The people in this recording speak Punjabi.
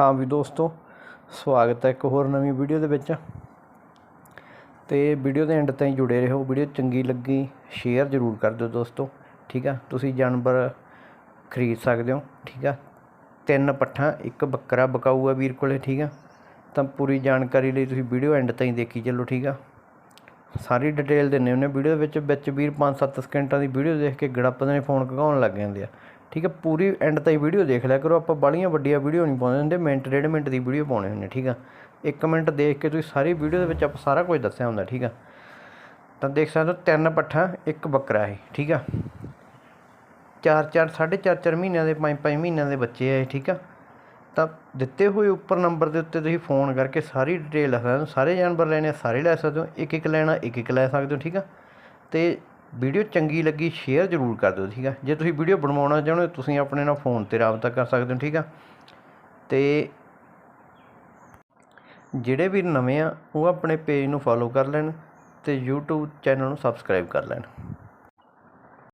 ਹਾਂ ਵੀ ਦੋਸਤੋ, ਸਵਾਗਤ ਹੈ ਇੱਕ ਹੋਰ ਨਵੀਂ ਵੀਡੀਓ ਦੇ ਵਿੱਚ। ਤੇ ਵੀਡੀਓ ਦੇ ਐਂਡ ਤਾਈਂ ਜੁੜੇ ਰਹੋ। ਵੀਡੀਓ ਚੰਗੀ ਲੱਗੀ ਸ਼ੇਅਰ ਜ਼ਰੂਰ ਕਰ ਦਿਓ ਦੋਸਤੋ, ਠੀਕ ਆ? ਤੁਸੀਂ ਜਾਨਵਰ ਖਰੀਦ ਸਕਦੇ ਹੋ, ਠੀਕ ਆ? ਤਿੰਨ ਪੱਠਾਂ, ਇੱਕ ਬੱਕਰਾ ਬਕਾਊ ਆ ਵੀਰ ਕੋਲੇ, ਠੀਕ ਆ? ਤਾਂ ਪੂਰੀ ਜਾਣਕਾਰੀ ਲਈ ਤੁਸੀਂ ਵੀਡੀਓ ਐਂਡ ਤਾਈਂ ਦੇਖੀ ਚੱਲੋ, ਠੀਕ ਆ? ਸਾਰੀ ਡਿਟੇਲ ਦਿੰਨੇ ਉਹਨੇ ਵੀਡੀਓ ਦੇ ਵਿੱਚ ਵਿੱਚ ਵੀਰ 5-7 ਸਕਿੰਟਾਂ ਦੀ ਵੀਡੀਓ ਦੇਖ ਕੇ ਗੜੱਪ ਦੇ ਫੋਨ ਘਗਾਉਣ ਲੱਗ ਜਾਂਦੇ ਆ। ਠੀਕ ਹੈ, ਪੂਰੀ ਐਂਡ ਤਾਈਂ ਵੀਡੀਓ ਦੇਖ ਲਿਆ ਕਰੋ। ਆਪਾਂ ਬਾਲੀਆਂ ਵੱਡੀਆਂ ਵੀਡੀਓ ਨਹੀਂ ਪਾਉਂਦੇ ਹੁੰਦੇ, ਮਿੰਟ, ਡੇਢ ਮਿੰਟ ਦੀ ਵੀਡੀਓ ਪਾਉਣੇ ਹੁੰਦੇ, ਠੀਕ ਆ? ਇੱਕ ਮਿੰਟ ਦੇਖ ਕੇ ਤੁਸੀਂ ਸਾਰੀ ਵੀਡੀਓ ਦੇ ਵਿੱਚ ਆਪਾਂ ਸਾਰਾ ਕੁਝ ਦੱਸਿਆ ਹੁੰਦਾ, ਠੀਕ ਆ? ਤਾਂ ਦੇਖ ਸਕਦੇ ਹੋ, ਤਿੰਨ ਪੱਠਾ, ਇੱਕ ਬੱਕਰਾ ਹੈ ਠੀਕ ਆ? ਚਾਰ ਚਾਰ, ਸਾਢੇ ਚਾਰ ਚਾਰ ਮਹੀਨਿਆਂ ਦੇ, ਪੰਜ ਪੰਜ ਮਹੀਨਿਆਂ ਦੇ ਬੱਚੇ ਆ ਠੀਕ ਆ? ਤਾਂ ਦਿੱਤੇ ਹੋਏ ਉੱਪਰ ਨੰਬਰ ਦੇ ਉੱਤੇ ਤੁਸੀਂ ਫੋਨ ਕਰਕੇ ਸਾਰੀ ਡਿਟੇਲ ਲੈ ਸਕਦੇ ਹੋ, ਸਾਰੇ ਜਾਨਵਰ ਲੈਣੇ ਆ, ਸਾਰੇ ਲੈ ਸਕਦੇ ਹੋ ਇੱਕ ਇੱਕ ਲੈਣਾ ਇੱਕ ਇੱਕ ਲੈ ਸਕਦੇ ਹੋ, ਠੀਕ ਆ? ਤੇ ਵੀਡੀਓ ਚੰਗੀ ਲੱਗੀ ਸ਼ੇਅਰ ਜ਼ਰੂਰ ਕਰ ਦਿਓ, ਠੀਕ ਆ? ਜੇ ਤੁਸੀਂ ਵੀਡੀਓ ਬਣਵਾਉਣਾ ਚਾਹੁੰਦੇ ਹੋ, ਤੁਸੀਂ ਆਪਣੇ ਨਾਲ ਫੋਨ ਤੇ ਰਾਬਤਾ ਕਰ ਸਕਦੇ ਹੋ, ਠੀਕ ਆ? ਤੇ ਜਿਹੜੇ ਵੀ ਨਵੇਂ ਆ, ਉਹ ਆਪਣੇ ਪੇਜ ਨੂੰ ਫੋਲੋ ਕਰ ਲੈਣ ਤੇ YouTube ਚੈਨਲ ਨੂੰ ਸਬਸਕ੍ਰਾਈਬ ਕਰ ਲੈਣ।